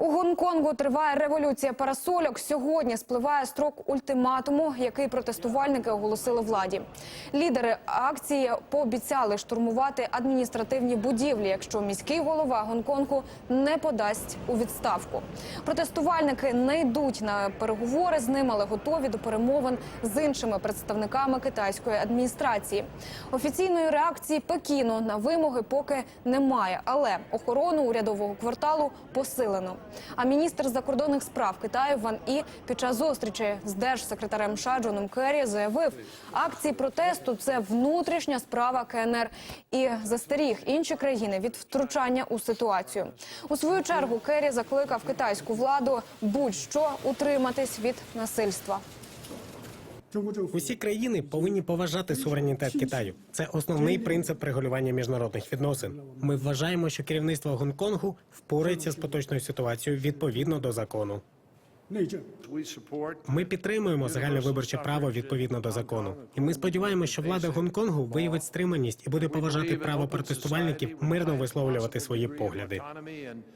У Гонконгу триває революція парасольок. Сьогодні спливає строк ультиматуму, який протестувальники оголосили владі. Лідери акції пообіцяли штурмувати адміністративні будівлі, якщо міський голова Гонконгу не подасть у відставку. Протестувальники не йдуть на переговори з ним, але готові до перемовин з іншими представниками китайської адміністрації. Офіційної реакції Пекіну на вимоги поки немає, але охорону урядового кварталу посилено. А міністр закордонних справ Китаю Ван І під час зустрічі з держсекретарем США Джоном Керрі заявив, акції протесту це внутрішня справа КНР і застеріг інші країни від втручання у ситуацію. У свою чергу Керрі закликав китайську владу будь-що утриматись від насильства. Усі країни повинні поважати суверенітет Китаю. Це основний принцип регулювання міжнародних відносин. Ми вважаємо, що керівництво Гонконгу впорається з поточною ситуацією відповідно до закону. Ми підтримуємо загальне виборче право відповідно до закону, і ми сподіваємося, що влада Гонконгу виявить стриманість і буде поважати право протестувальників мирно висловлювати свої погляди.